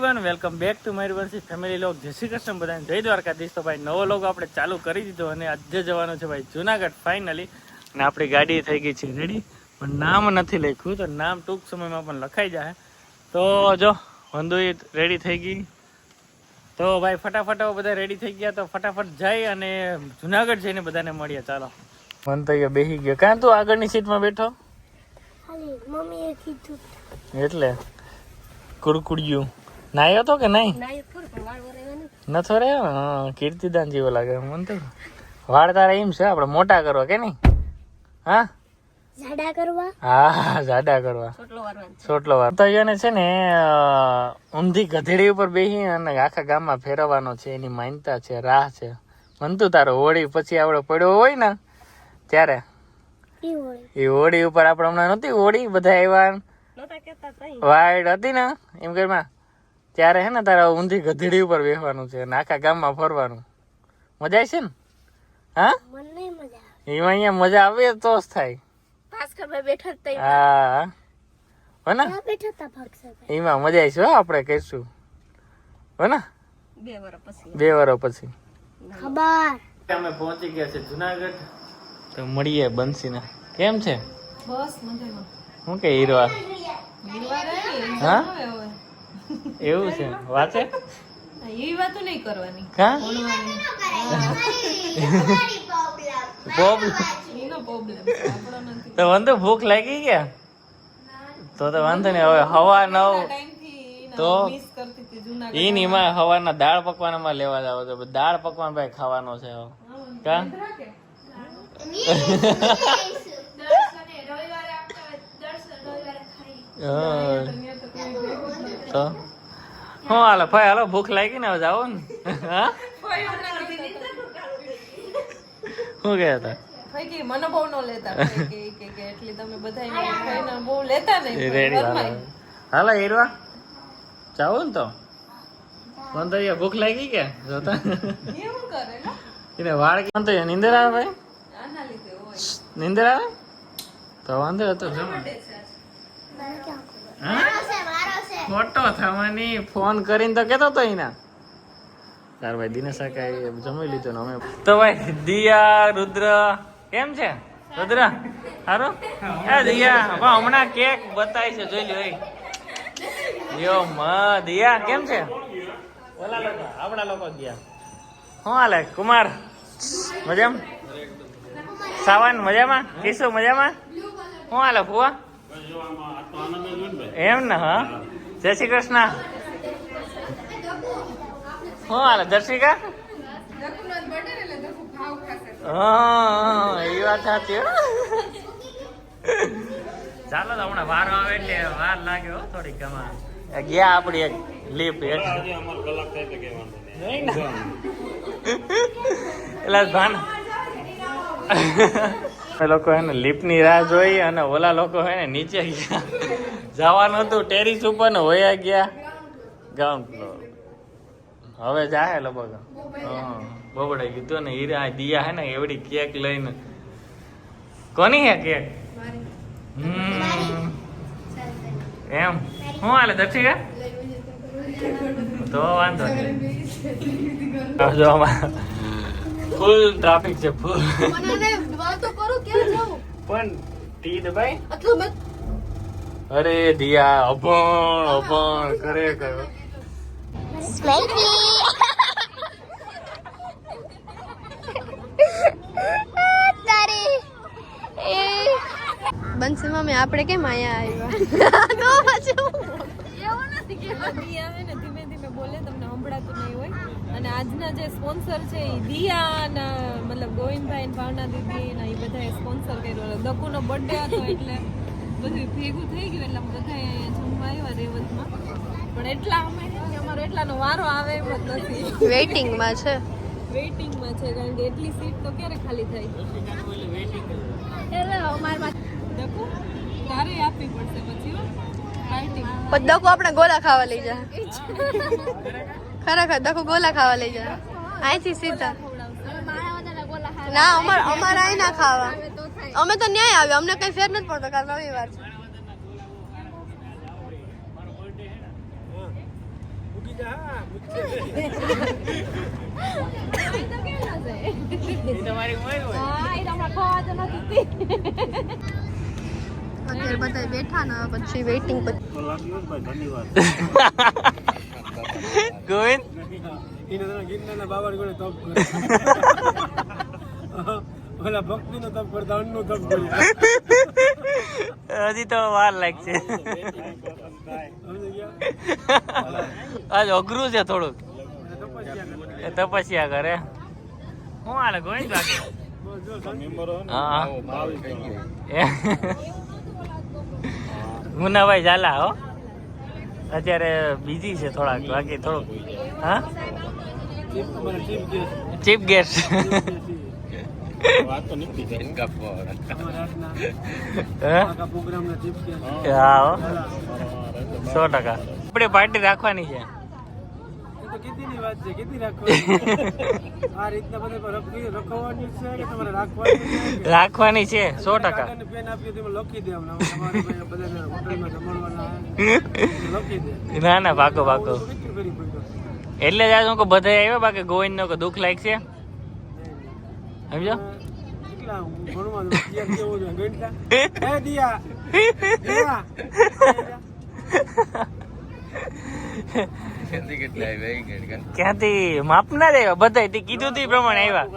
Everyone welcome back to Varshi family log જય શ્રી કૃષ્ણ બધાને. જય દ્વારકાધીશ. તો ભાઈ નવો લોગ આપણે ચાલુ કરી દીધો અને આજે જવાનો છે ભાઈ જુનાગઢ ફાઇનલી અને આપણી ગાડી થઈ ગઈ છે રેડી પણ નામ નથી લખ્યું તો નામ ટૂંક સમયમાં પણ લખાઈ જાય તો જો વંદુઈ રેડી થઈ ગઈ. તો ભાઈ ફટાફટ બધા રેડી થઈ ગયા તો ફટાફટ જઈ અને જુનાગઢ જઈને બધાને મળીએ. ચાલો. મન તો ગયો બેસી ગયો. કાં તું આગળની સીટમાં બેઠો? મમ્મીએ કીધું. એટલે કુડકુડિયું. નાયો તો કે નહીં ના નથો. રહ્યો હા કીર્તિદાન જેવો લાગે મને તો. વાળ તારા એમ છે આપણે મોટા કરવા કે નહીં? હા? કરવા? હા જાડા કરવા. ચોટલો વાર તો એને છે ને ઊંધી ગધેડી ઉપર બેસી અને આખા ગામમાં ફેરવવાનો છે એની માન્યતા છે રાહ છે. મનતું તારો હોળી પછી આપણે પડ્યો હોય ને ત્યારે. એ હોળી. ઉપર આપણે હમણાં નહોતી હોળી બધા આવ્યા. વાઈડ હતી ને એમ ઘરમાં. ત્યારે હે ને તારે ઊંધી ગધેડી ઉપર બેસવાનું છે અને આખા ગામમાં ફરવાનું. મજા આવશે ને? હા? મને નહીં મજા એમાં અહીંયા મજા આવે તો જ થાય. બેઠા હા હો. ને? બેઠા હતા ભાસ્કર એમાં મજા આવશે હો આપણે કહીશું. હો ને? બે વર્ષ પછી. બે વર્ષ પછી. ખબર. અમે પહોંચી ગયા છે જુનાગઢ. તો મળીએ બંસીને. કેમ છે? બસ મજામાં. શું કે હીરવા હા? એવું છે? વાંચે હા, એવી વાતો નહીં કરવાની. કા? પ્રોબ્લેમ એનો પ્રોબ્લેમ આપણો નથી. તો વાંધો ભૂખ લાગી ગયા? તો તો વાંધો નહીં હવે હવા નવ તો? એની માં હવાના દાળ પકવાનની માં લેવા જાવ તો દાળ પકવાન ભાઈ ખાવાનો છે હવે. કા? હા. તો? હું હાલો ભાઈ હાલો ભૂખ લાગી ને હવે જાઓ ને. હા? શું ગયા હતા? મને બહુ ન લેતા કે કે કે એટલી તમે બધા બહુ લેતા નહીં હાલો. હાલો હીરવા. જાવ ને તો. મને તો ભૂખ લાગી કે? જોતા? એને વાળ કેમ તો નીંદર આવે ભાઈ? નીંદર આવે? તો વાંધો હતો જમો. હા? ખોટો થવાની ફોન કરીને તો કેતો તો એના તાર ભાઈ દિનેશ કાકા જમી લીધો ને અમે. તો ભાઈ દિયા રુદ્ર કેમ છે? રુદ્ર સારો એ દિયા હવે હમણાં કેક બતાવી છે જોઈ લ્યો યો મ દિયા કેમ છે? ઓલા લોકો આપણા લોકો દિયા શું હાલે? કુમાર મજામાં? સાવન મજામાં? કિશુ મજામાં? શું હાલે ફુવા? એમ ને હા? જય શ્રી કૃષ્ણ. શું હાલે દર્શિકા હા એ વાત સાચી હો. ચાલો તો હમણાં વાર આવે એટલે વાર લાગે હો થોડીક ગમાં ગયા આપડી એક લીપ એટલે ભાન. એ લોકો એને લીપની રાહ જોઈ અને ઓલા લોકો હે ને નીચે ગયા. જવાનું હતું ટેરિસ ઉપર ને હોયા ગયા. ગ્રાઉન્ડ ફ્લોર હવે જાહે લગભગ. હા. બબડે કીધું ને હીરા દિયા હે ને એવડી કેક લઈને. કોની હે કેક? એમ. હું હાલે દર્શિકા તો વાંધો નહીં. જો ફૂલ ટ્રાફિક છે ફૂલ પણ ટી દબાઈ અરે દિયા અભણ અભણ કરે કયો બંસી મમ્મી આપણે કેમ અહીંયા આવ્યા? તો પછી દિયા આવે ને ધીમે ધીમે બોલે તમને સંભળાતું નહીં હોય. અને આજના જે સ્પોન્સર છે એ દિયા મતલબ ગોવિંદભાઈ ને ભાવના દીદી ને એ બધાએ સ્પોન્સર કર્યો. દકુનો બર્થડે હતો એટલે બધું ભેગું થઈ ગયું એટલે બધા જમવા આવ્યા રેવતમાં. પણ એટલા અમે અમારો એટલાનો વારો આવે એમ જ નથી. વેઇટિંગમાં છે. વેઇટિંગમાં છે કારણ કે એટલી સીટ તો ક્યારે ખાલી થાય? દકુ તારે આપવી પડશે પછી પણ દકુ આપણે ગોલા ખાવા લઈ જા. ખરેખર દકુ ગોલા ખાવા લઈ જા. અહીંથી સીધા. ના અમાર અમારા અહીં ના ખાવા. અમે તો ન્યાય આવ્યા. અમને કઈ ફેર નથી પડતો કાલ રવિવાર છે એ તમારી ઉંમર હોય અત્યારે બધા બેઠા ને પછી વેઇટિંગ ગોવિંદ? ઓલા ભક્તિ નો તપ કરતા અન્ન નો તપ કર્યો હજી તો વાર લાગશે. આજ અઘરું છે થોડુંક. એ તપસ્યા કરે. હું હાલે ગોવિંદ બાકી. મુન્નાભાઈ ઝાલા હો? અત્યારે બીજી છે થોડાક બાકી થોડુંક. હા? પ્રોગ્રામ ના કે હા સો ટકા. આપણે પાર્ટી રાખવાની છે. તો કેટલીની વાત છે કેટલી રાખવાની. આ રીતના બધા રખી રખવાની છે કે તમારે રાખવાની છે? રાખવાની છે સો ટકા. કાકાને પેન આપ્યું તેમાં લખી દે હમણાં. તમારે બધાને હોટલમાં જમણવાના લખી દે. ના ના ભાગો પડ્યું એટલે જ આજ હું બધા આવ્યા બાકી ગોવિંદ નો દુઃખ લાગશે? સમજો? ક્યાંથી માપ ના રે બધા તે કીધું તું પ્રમાણે આવ્યા.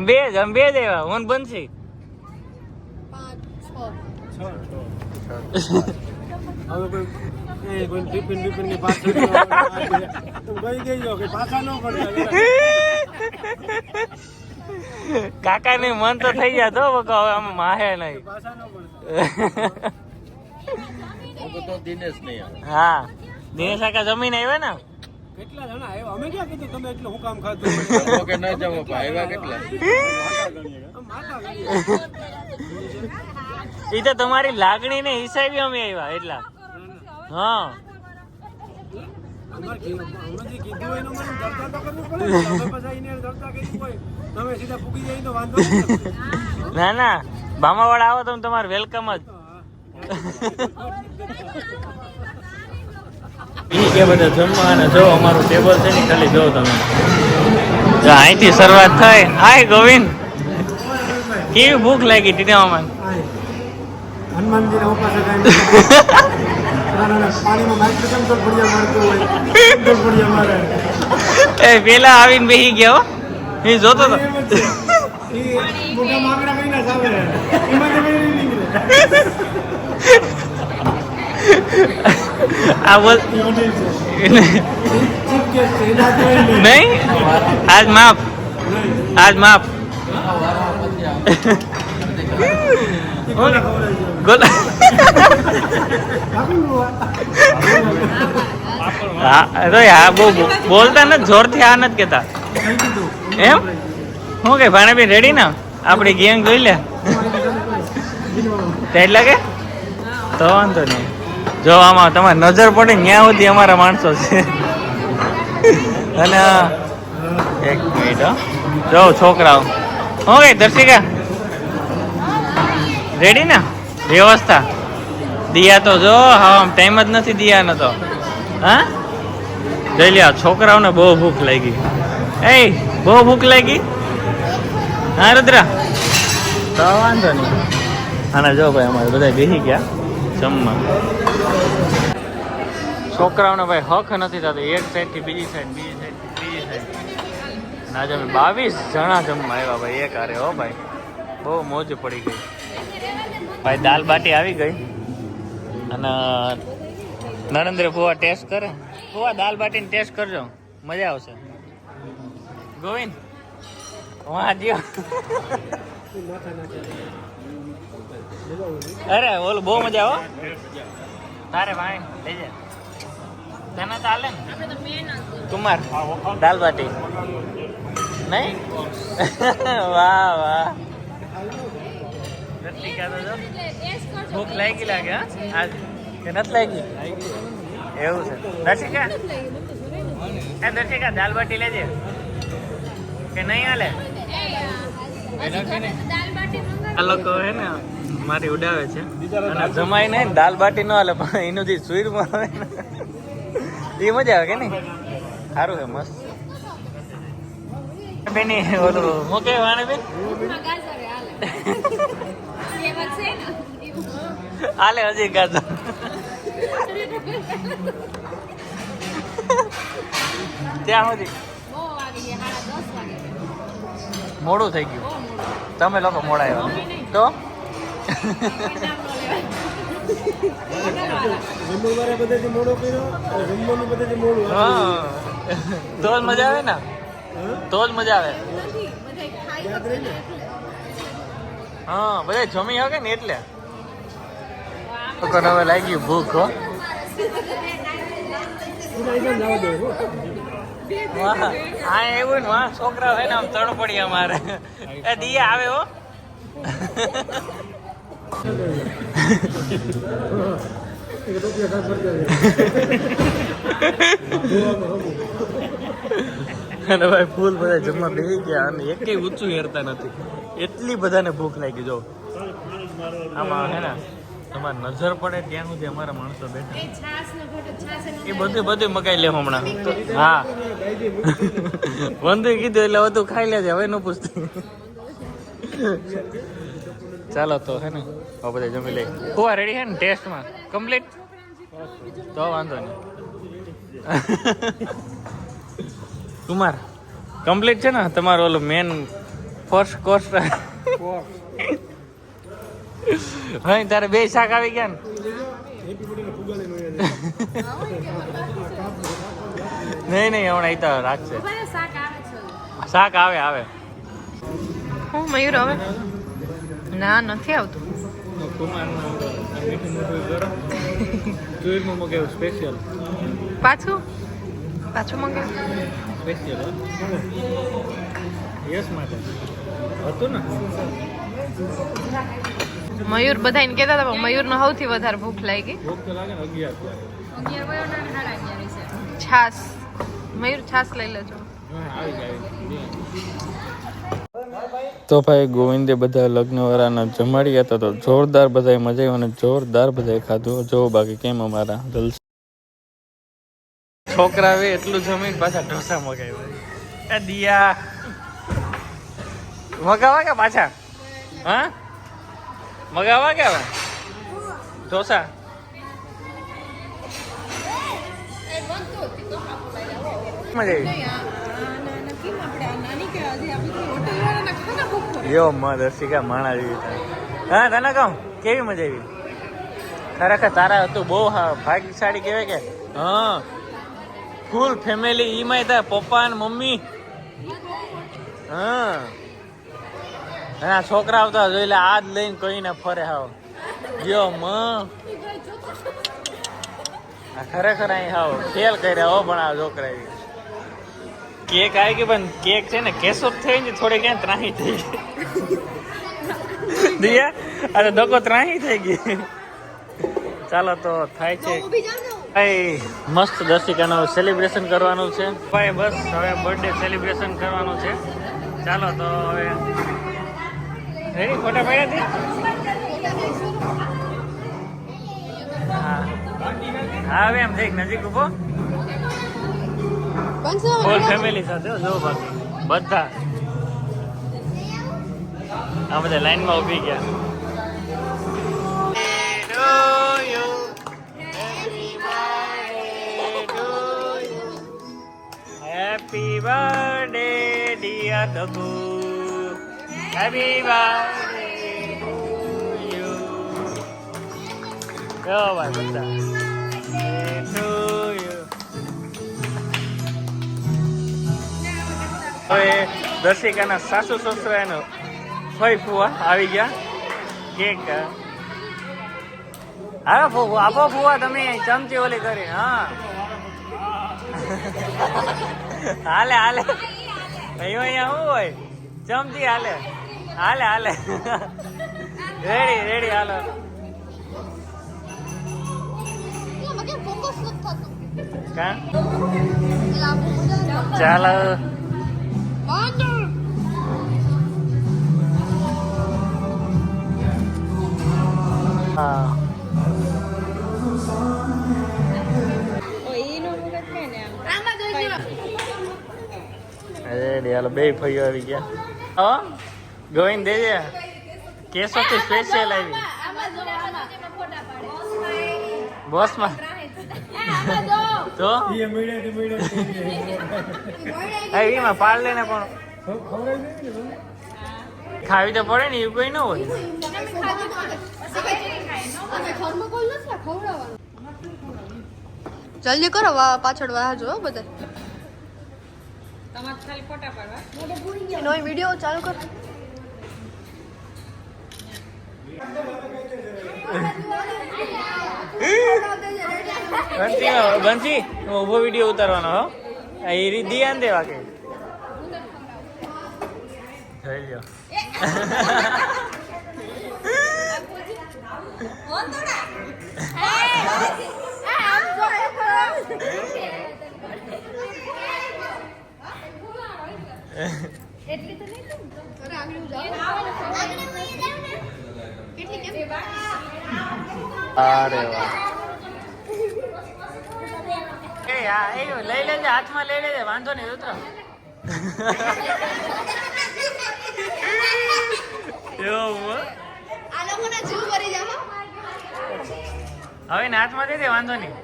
બે જ બે જ આવ્યા હું બનશી હવે કોઈ કોઈ ટિફિન બિફિનની પાછળ કે પાછા ન કાકા ને મન તો થઈ ગયા તો હવે આમ માહે નહીં. ન પડતા હા. દિનેશ કાકા જમીન આવ્યા ને? કેટલા જણા આવ્યા? અમે ક્યાં કીધું તમે એટલે હું કામ ખાધું? આમ માતા ગણીએ. એ તો તમારી લાગણી ને હિસાબે અમે આવ્યા એટલા. હા. ને. તમે પછી આઈને ચર્ચા કરી હોય. તમે સીધા પૂકી જાય તો વાંધો નહીં ના ના. ભામાવાળા આવો તો તમારે વેલકમ જ. એ બધા જમવા અને જો અમારું ટેબલ છે ને ખાલી જો તમે. જો અહીંથી શરૂઆત થઈ. હાય ગોવિંદ. કેવી ભૂખ લાગી ટીનામાં? હનુમાનજીને ઉપાસે કાંઈ ના, ના, ના, પાણીમાં માઇક્રો કેમ તો ફળિયા મારતું હોય કેમ તો ફળિયા મારે એ પેલા આવીને બેસી ગયા હો. એ જોતો તો. નહીં આજ માફ. આજ માફ. હા બહુ બોલતા નથી, જોરથી આ નથી કેતા એમ? હું કે ભાણેબી રેડી ને? આપણી ગેંગ જોઈ લે. એટલે કે તો વાંધો નહીં. જો, આમાં તમારે નજર પડે ત્યાં સુધી અમારા માણસો છે. અને એક મિનિટ જો, છોકરાઓ. હું કઈ દર્શિકા? રેડી ને? વ્યવસ્થા. દિયા તો જો હા ટાઈમ જ નથી દિયાનો તો. હા? જોઈ લ્યા છોકરાઓને બહુ ભૂખ લાગી. એ બહુ ભૂખ લાગી? હા રુદ્ર? તો વાંધો નહીં. અને જો ભાઈ અમારે બધા બેસી ગયા જમવા. છોકરાઓને ભાઈ હક નથી થતો. એક સાઈડથી બીજી સાઈડ બીજી સાઈડ બીજી સાઈડ ના અમે બાવીસ જણા જમવા આવ્યા ભાઈ એક હારે હો ભાઈ. બહુ મોજ પડી ગઈ. ભાઈ દાલ બાટી આવી ગઈ. અને નરેન્દ્ર ફુવા ટેસ્ટ કરે. ફુવા દાલ બાટીને ટેસ્ટ કરજો. મજા આવશે. ગોવિંદ, વાહ, જીઓ. અરે, ઓલું બહુ મજા આવો તારે ભાઈ, લઈ જાય ને. કુમાર દાલ બાટી. નહીં? વાહ વાહ. નથી જો. ભૂખ લાગી લાગે હા. આજ કે નથી લાગી? એવું છે. દર્શિકા એ દર્શિકા દાલ બાટી લેજે. કે નહીં હાલે? આ લોકો હે ને મારી ઉડાવે છે. અને જમાઈ નહીં દાલ બાટી નો હાલે પણ એનું જે સુઈરમાં આવે ને. એ મજા આવે કે નહીં? સારું છે મસ્ત. બેની ઓલું મૂકે વાણે બેન હાલે હજી ગાજર ત્યાં સુધી. મોડું થઈ ગયું. તમે લોકો મોડા આવ્યા. તો? જમણવારે બધેથી મોડો કર્યો અને જમવાનું મોડું હા. તો જ મજા આવે ને? તો જ મજા આવે. હા બધા જમી હકે ને એટલે લોકોને હવે લાગી ભૂખ હો દો હો. એવું ને વાહ છોકરા હોય ને આમ તણ પડી અમારે એ દિયા આવે હો દે. અને ભાઈ ફૂલ બધા જમવા બેસી ગયા અને એકેય ઊંચું હેરતા નથી એટલી બધાને ભૂખ લાગી જો. આમાં હે ને તમારે નજર પડે ત્યાં સુધી અમારા માણસો બેઠા. એ બધું બધું મગાઈ લે હમણાં. હા. બંધુ કીધું એટલે બધું ખાઈ લેજે હવે ન પૂછતું. ચાલો તો હે ને હવે બધા જમી લઈ કુવા રેડી હે ને ટેસ્ટમાં? કમ્પ્લીટ તો વાંધો નહીં. કુમાર કમ્પ્લીટ છે ને તમારું ઓલું મેન ફર્સ્ટ કોસ્ટ હા તારે બે શાક આવી ગયા ને. નહીં નહીં હમણાં તો રાખશે શાક આવે આવે હું મયુર હવે? ના નથી આવતું. પાછું? પાછું મંગાવ્યું. સ્પેશિયલ યસ માટે હતું ને? મયુર બધાને કહેતા હતા પણ મયુરનો સૌથી વધારે ભૂખ લાગી. ભૂખ તો લાગે ને અગિયાર છાસ. મયુર છાસ લઈ લેજો. તો ભાઈ ગોવિંદે બધા લગ્નવાળાના જમાડ્યા હતા તો જોરદાર બધાએ મજા આવી અને જોરદાર બધાએ ખાધું. જો બાકી કેમ અમારા છોકરાએ એટલું જમીન પાછા ઢોસા મગાવ્યા. દિયા. મગાવા કે પાછા? હા? મગાવા કે હવે? ઢોસા? યો માં, દર્શિકા માણા હા, તને કહું, કેવી મજા આવી? ખરેખર તારા હતું બહુ ભાગ્યશાળી કહેવાય કે? હા. ફૂલ ફેમિલી ઈમાં તારા પપ્પા ને મમ્મી. હા. અને આ છોકરા આવતા જોઈ લે આ જ લઈને કોઈને ફરે હાવ. ગયો મ. આ ખરેખર અહીં હાવ ફેલ કર્યા હો પણ આ છોકરા કેક આવી ગઈ પણ કેક છે ને કેસો થઈ ને થોડી ક્યાં ત્રાહી થઈ. ગઈ દિયા અરે દકો ત્રાહી થઈ ગઈ ચાલો તો થાય છે. ભાઈ મસ્ત દર્શિકાનું સેલિબ્રેશન કરવાનું છે. ભાઈ બસ હવે બર્થડે સેલિબ્રેશન કરવાનું છે. ચાલો તો હવે રેડી ફોટા પડ્યા હા. હા હવે એમ થઈ નજીક ઊભો ફૂલ ફેમિલી સાથે જો બાકી. બધા. આ બધા લાઈનમાં ઊભી ગયા. હેપી બર્થડે ડિયા દગુ યુ જો ભાઈ બધા ટુ યુ હવે દર્શિકાના સાસુ સસરાનો ફઈ ફુવા આવી ગયા. કેક હા ફુવા, આપો ફુવા, તમે ચમચી ઓલી કરી, હા. હાલે હાલે. અહીંયા શું હોય? ચમચી હાલે. હાલે હાલે રેડી રેડી હાલો કા ચાલો હા ઓ ઈનો મુગત કે ને આમ રેડી હાલો બે ભાઈઓ આવી ગયા હા ગોવિંદ દેજે કેસો થી સ્પેશિયલ આવી. તો? મીડિયા મીડિયા આ એમાં પાડ લેને પણ. ખાવી તો પડે ને એવું કોઈ ન હોય. જલ્દી કરો વા- પાછળ વાહ જો બધા. તમારે ખાલી ફોટા પાડવા. એનો વીડિયો ચાલુ કર. બંસી બંસી ઊભો વીડિયો ઉતારવાનો હો. એ રીત ધ્યાન દેવા કે. જોઈ લ્યો. અરે વાહ. એ લઈ લેજે હાથમાં લઈ લેજે વાંધો નહીં ઉતરો. હવે ને હાથમાં દે દે વાંધો નહીં.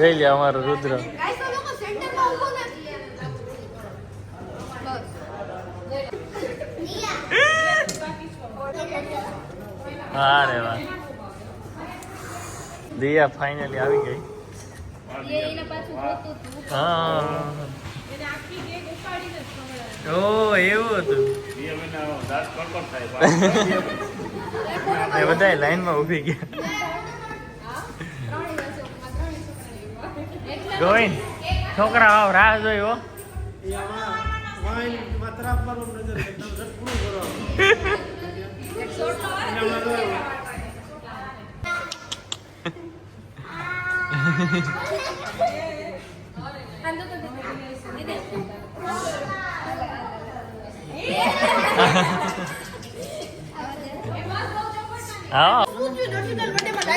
જોઈ લે અમારો રુદ્ર. અરે વાહ. દિયા ફાઇનલી આવી ગઈ. હા ઓ એવું હતું. એ બધા લાઈનમાં ઊભી ગયા. ગોવિંદ છોકરા આવ રાહ જોઈ હો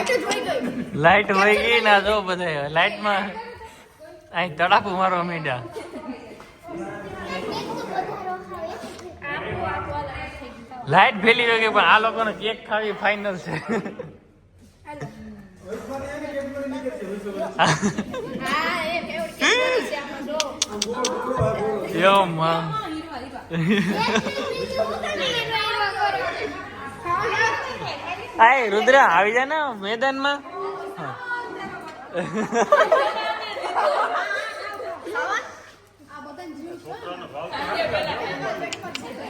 લાઈટ વહી ગઈ. ના જો બધે લાઈટમાં અહીં તડાકુ મારવા મીડા લાઈટ ફેલી વગી પણ આ લોકોને કેક ખાવી ફાઇનલ છે. યો માં આય રુદ્ર આવી જા ને મેદાનમાં.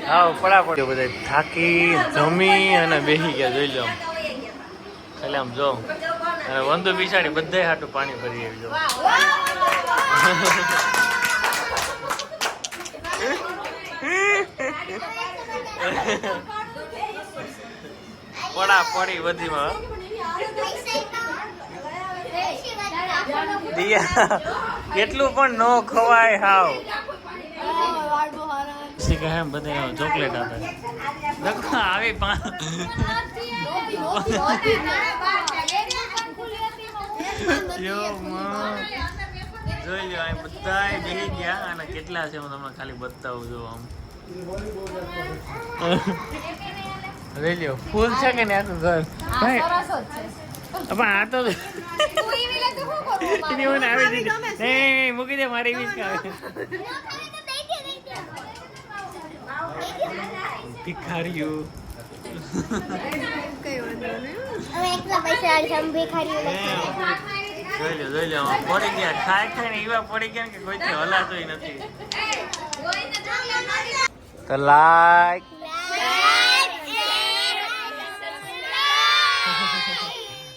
હા પડા પડ્યો બધા થાકી જમી અને બેહી ગયા જોઈ લો એટલે ખાલી આમ જો. અને વંદુ બિસાડી બધે હાટું પાણી ભરી આવી જો. પડા પડી બધીમાં. દિયા કેટલું પણ નો ખવાય હાવ. પછી કહે એમ બધે ચોકલેટ આપે. દેખો આવી પા યો માં. જોઈ લો અહીં બધાય બેસી ગયા અને કેટલા છે હું તમને ખાલી બતાવું છું આમ. જોઈ લ્યો ફૂલ છે કે ને આખું ઘર? ભાઈ પણ આ તો આવી દીધી એ મૂકી દે મારી વીસ આવે ભિખારીઓ. પડી ગયા. ખાય ખાય ને એવા પડી ગયા કે કોઈથી હલાતોય નથી. તો લાઈક